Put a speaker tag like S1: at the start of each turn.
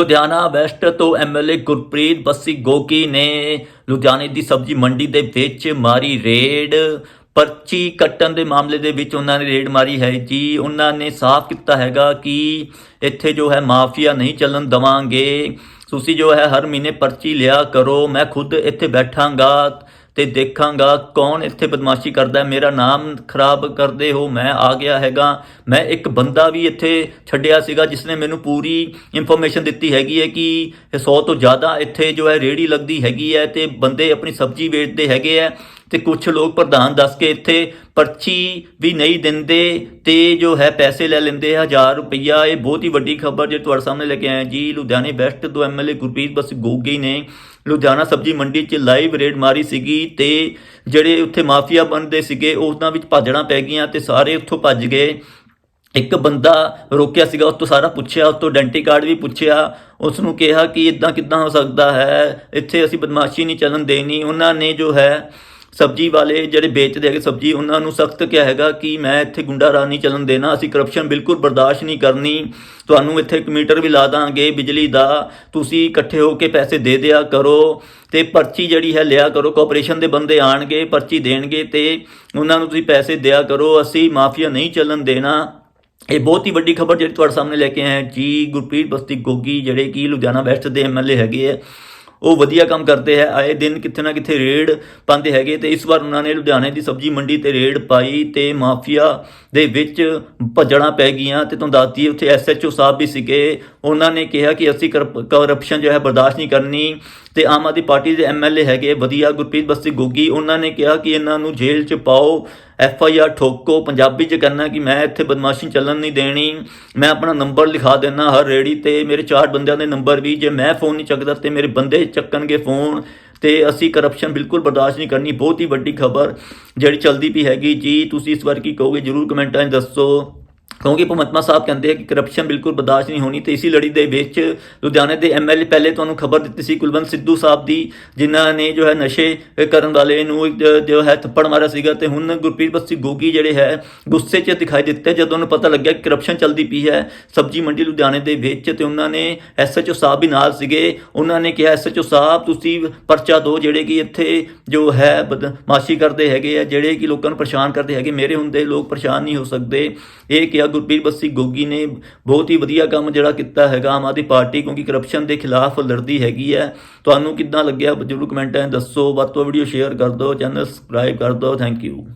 S1: Ludhiana west ਤੋਂ M L A Gurpreet Bassi Gogi ਨੇ ਲੁਧਿਆਣੇ ਦੀ ਸਬਜ਼ੀ ਮੰਡੀ ਦੇ ਵਿੱਚ ਮਾਰੀ ਰੇਡ। ਪਰਚੀ ਕੱਟਣ ਦੇ ਮਾਮਲੇ ਦੇ ਵਿੱਚ ਉਹਨਾਂ ਨੇ ਰੇਡ ਮਾਰੀ ਹੈ ਜੀ। ਉਹਨਾਂ ਨੇ ਸਾਫ਼ ਕੀਤਾ ਹੈਗਾ ਕਿ ਇੱਥੇ ਜੋ ਹੈ ਮਾਫੀਆ ਨਹੀਂ ਚੱਲਣ ਦਵਾਂਗੇ। ਤੁਸੀਂ ਜੋ ਹੈ ਹਰ ਮਹੀਨੇ ਪਰਚੀ ਲਿਆ ਕਰੋ। ਮੈਂ ਖੁਦ ਇੱਥੇ ਬੈਠਾਂਗਾ। ਤੇ ਦੇਖਾਂਗਾ ਕੌਣ ਇੱਥੇ ਬਦਮਾਸ਼ੀ ਕਰਦਾ ਮੇਰਾ ਨਾਮ ਖਰਾਬ ਕਰਦੇ ਹੋ, ਮੈਂ ਆ ਗਿਆ ਹੈਗਾ। ਮੈਂ ਇੱਕ ਬੰਦਾ ਵੀ ਇੱਥੇ ਛੱਡਿਆ ਸੀਗਾ ਜਿਸ ਨੇ ਮੈਨੂੰ ਪੂਰੀ ਇਨਫੋਰਮੇਸ਼ਨ ਦਿੱਤੀ ਹੈਗੀ ਹੈ ਕਿ 100 ਤੋਂ ਜ਼ਿਆਦਾ ਇੱਥੇ ਜੋ ਹੈ ਰੇੜੀ ਲੱਗਦੀ ਹੈਗੀ ਹੈ ਤੇ ਬੰਦੇ ਆਪਣੀ ਸਬਜ਼ੀ ਵੇਚਦੇ ਹੈਗੇ ਹੈ। ਤੇ ਕੁਝ ਲੋਕ ਪ੍ਰਧਾਨ ਦੱਸ ਕੇ ਇੱਥੇ ਪਰਚੀ ਵੀ ਨਹੀਂ ਦਿੰਦੇ ਤੇ ਜੋ ਹੈ ਪੈਸੇ ਲੈ ਲੈਂਦੇ ਆ 1000 ਰੁਪਈਆ, ਇਹ ਬਹੁਤ ਹੀ ਵੱਡੀ ਖਬਰ ਜੇ ਤੁਹਾਡੇ ਸਾਹਮਣੇ ਲੈ ਕੇ ਆਇਆ ਜੀ। ਲੁਧਿਆਣੇ ਵੈਸਟ ਤੋਂ ਐਮਐਲਏ ਗੁਰਪ੍ਰੀਤ ਬਸ ਗੋਗੀ ਨੇ ਲੁਧਿਆਣਾ ਸਬਜ਼ੀ ਮੰਡੀ 'ਚ ਲਾਈਵ ਰੇਡ ਮਾਰੀ ਸੀਗੀ ਤੇ ਜਿਹੜੇ ਉੱਥੇ ਮਾਫੀਆ ਬਣਦੇ ਸੀਗੇ, ਉਹਨਾਂ ਵਿੱਚ ਭਾਜੜਾਂ ਪੈ ਗਈਆਂ ਤੇ ਸਾਰੇ ਉੱਥੋਂ ਭੱਜ ਗਏ। ਇੱਕ ਬੰਦਾ ਰੋਕਿਆ ਸੀਗਾ ਉਸ ਤੋਂ ਸਾਰਾ ਪੁੱਛਿਆ ਉਸ ਤੋਂ ਆਇਡੈਂਟੀ ਕਾਰਡ ਵੀ ਪੁੱਛਿਆ ਉਸ ਨੂੰ ਕਿਹਾ ਕਿ ਇਦਾਂ ਕਿਦਾਂ ਹੋ ਸਕਦਾ ਹੈ, ਇੱਥੇ ਅਸੀਂ ਬਦਮਾਸ਼ੀ ਨਹੀਂ ਚੱਲਣ ਦੇਣੀ। ਉਹਨਾਂ ਨੇ ਜੋ ਹੈ ਸਬਜੀ ਵਾਲੇ ਜਿਹੜੇ ਵੇਚਦੇ ਹੈਗੇ ਸਬਜੀ, ਉਹਨਾਂ ਨੂੰ ਸਖਤ ਕਿਹਾ ਹੈਗਾ ਕਿ ਮੈਂ ਇੱਥੇ ਗੁੰਡਾ ਰਾਜ ਨਹੀਂ ਚੱਲਣ ਦੇਣਾ, ਅਸੀਂ ਕਰਪਸ਼ਨ ਬਿਲਕੁਲ ਬਰਦਾਸ਼ਤ ਨਹੀਂ ਕਰਨੀ। ਤੁਹਾਨੂੰ ਇੱਥੇ ਮੀਟਰ ਵੀ ਲਾ ਦਾਂਗੇ, ਬਿਜਲੀ ਦਾ। ਤੁਸੀਂ ਇਕੱਠੇ ਹੋ ਕੇ ਪੈਸੇ ਦੇ ਦਿਆ ਕਰੋ ਤੇ ਪਰਚੀ ਜਿਹੜੀ ਹੈ ਲਿਆ ਕਰੋ ਕੋਆਪਰੇਸ਼ਨ ਦੇ ਬੰਦੇ ਆਣਗੇ, ਪਰਚੀ ਦੇਣਗੇ ਤੇ ਉਹਨਾਂ ਨੂੰ ਤੁਸੀਂ ਪੈਸੇ ਦਿਆ ਕਰੋ। ਅਸੀਂ ਮਾਫੀਆ ਨਹੀਂ ਚੱਲਣ ਦੇਣਾ। ਇਹ ਬਹੁਤ ਹੀ ਵੱਡੀ ਖਬਰ ਜਿਹੜੀ ਤੁਹਾਡੇ ਸਾਹਮਣੇ ਲੈ ਕੇ ਆਏ ਜੀ ਗੁਰਪ੍ਰੀਤ ਬਸਤੀ ਗੋਗੀ, ਜਿਹੜੇ ਕਿ ਲੁਧਿਆਣਾ ਵੈਸਟ ਦੇ ਐਮਐਲਏ ਹੈਗੇ ਆ। ਉਹ ਵਧੀਆ ਕੰਮ ਕਰਦੇ ਹੈ। ਆਏ ਦਿਨ ਕਿਤੇ ਨਾ ਕਿਤੇ ਰੇਡ ਪਾਉਂਦੇ ਹੈਗੇ ਤੇ ਇਸ ਵਾਰ ਉਹਨਾਂ ਨੇ ਲੁਧਿਆਣੇ ਦੀ ਸਬਜ਼ੀ ਮੰਡੀ ਤੇ ਰੇਡ ਪਾਈ ਤੇ ਮਾਫੀਆ ਦੇ ਵਿੱਚ ਭੱਜਣਾ ਪੈ ਗਈਆਂ ਤੇ ਤੁਹਾਨੂੰ ਦੱਸਦੀ ਉੱਥੇ ਐਸਐਚਓ ਸਾਹਿਬ ਵੀ ਸੀਗੇ। ਉਹਨਾਂ ਨੇ ਕਿਹਾ ਕਿ ਅਸੀਂ ਕਰਪਸ਼ਨ ਜੋ ਹੈ ਬਰਦਾਸ਼ਤ ਨਹੀਂ ਕਰਨੀ ਤੇ ਆਮ ਆਦਮੀ ਪਾਰਟੀ ਦੇ ਐਮਐਲਏ ਹੈਗੇ ਵਧੀਆ ਗੁਰਪ੍ਰੀਤ ਬਸਤੀ ਗੋਗੀ, ਉਹਨਾਂ ਨੇ ਕਿਹਾ ਕਿ ਇਹਨਾਂ ਨੂੰ ਜੇਲ੍ਹ 'ਚ ਪਾਓ। ਐਫ ਆਈ ਆਰ ਠੋਕੋ, ਪੰਜਾਬੀ 'ਚ ਕਰਨਾ ਕਿ ਮੈਂ ਇੱਥੇ ਬਦਮਾਸ਼ੀ ਚੱਲਣ ਨਹੀਂ ਦੇਣੀ। ਮੈਂ ਆਪਣਾ ਨੰਬਰ ਲਿਖਾ ਦੇਣਾ ਹਰ ਰੇੜੀ ਤੇ, ਮੇਰੇ ਚਾਰ ਬੰਦਿਆਂ ਦੇ ਨੰਬਰ ਵੀ। ਜੇ ਮੈਂ ਫੋਨ ਨਹੀਂ ਚੱਕਦਾ ਤੇ ਮੇਰੇ ਬੰਦੇ ਚੱਕਣਗੇ ਫੋਨ ਤੇ ਅਸੀਂ ਕਰਪਸ਼ਨ ਬਿਲਕੁਲ ਬਰਦਾਸ਼ਤ ਨਹੀਂ ਕਰਨੀ। ਬਹੁਤ ਹੀ ਵੱਡੀ ਖਬਰ ਜਿਹੜੀ ਚੱਲਦੀ ਪਈ ਹੈਗੀ। ਜੀ, ਤੁਸੀਂ ਇਸ ਵਾਰ ਕੀ ਕਹੋਗੇ? ਜਰੂਰ ਕਮੈਂਟਾਂ 'ਚ ਦੱਸੋ। ਕਿਉਂਕਿ ਭਗਵੰਤਮਾ ਸਾਹਿਬ ਕਹਿੰਦੇ ਆ ਕਿ ਕਰਪਸ਼ਨ ਬਿਲਕੁਲ ਬਰਦਾਸ਼ਤ ਨਹੀਂ ਹੋਣੀ ਤੇ ਇਸੀ ਲੜੀ ਦੇ ਵਿੱਚ ਲੁਧਿਆਣੇ ਦੇ ਐਮਐਲਏ ਪਹਿਲੇ ਤੁਹਾਨੂੰ ਖਬਰ ਦਿੱਤੀ ਸੀ ਕੁਲਵੰਤ ਸਿੱਧੂ ਸਾਹਿਬ ਦੀ, ਜਿਨ੍ਹਾਂ ਨੇ ਜੋ ਹੈ ਨਸ਼ੇ ਕਰਨ ਵਾਲੇ ਨੂੰ ਜੋ ਹੈ ਥੱਪੜ ਮਾਰਿਆ ਸੀਗਾ ਤੇ ਹੁਣ ਗੁਰਪ੍ਰੀਤ ਬਸਤੀ ਗੋਗੀ ਜਿਹੜੇ ਹੈ ਗੁੱਸੇ 'ਚ ਦਿਖਾਈ ਦਿੱਤੇ, ਜਦੋਂ ਉਹਨੂੰ ਪਤਾ ਲੱਗਿਆ ਕਿ ਕਰਪਸ਼ਨ ਚੱਲਦੀ ਪਈ ਹੈ ਸਬਜੀ ਮੰਡੀ ਲੁਧਿਆਣੇ ਦੇ ਵਿੱਚ ਤੇ ਉਹਨਾਂ ਨੇ ਐਸਐਚਓ ਸਾਹਿਬ ਵੀ ਨਾਲ ਸੀਗੇ, ਉਹਨਾਂ ਨੇ ਕਿਹਾ ਐਸਐਚਓ ਸਾਹਿਬ ਤੁਸੀਂ ਪਰਚਾ ਦਿਓ ਜਿਹੜੇ ਕਿ ਇੱਥੇ ਜੋ ਹੈ ਬਦਮਾਸ਼ੀ ਕਰਦੇ ਹੈਗੇ ਆ, ਜਿਹੜੇ ਕਿ ਲੋਕਾਂ ਨੂੰ ਪਰੇਸ਼ਾਨ ਕਰਦੇ ਹੈਗੇ, ਮੇਰੇ ਹੁੰਦੇ ਲੋਕ ਪਰੇਸ਼ਾਨ ਨਹੀਂ ਹੋ ਸਕਦੇ। ਇਹ ਕਿਹਾ ਗੁਰਪ੍ਰੀਤ ਬੱਸੀ ਗੋਗੀ ਨੇ ਬਹੁਤ ਹੀ ਵਧੀਆ ਕੰਮ ਜਿਹੜਾ ਕੀਤਾ ਹੈਗਾ, ਆਮ ਆਦਮੀ ਪਾਰਟੀ ਕਿਉਂਕਿ ਕਰਪਸ਼ਨ ਦੇ ਖਿਲਾਫ ਲੜਦੀ ਹੈਗੀ ਹੈ। ਤੁਹਾਨੂੰ ਕਿੱਦਾਂ ਲੱਗਿਆ? ਜਰੂਰ ਕਮੈਂਟਾਂ ਦੱਸੋ। ਵੱਧ ਤੋਂ ਵੀਡੀਓ ਸ਼ੇਅਰ ਕਰ ਦਿਓ ਚੈਨਲ ਸਬਸਕ੍ਰਾਈਬ ਕਰ ਦਿਓ। Thank you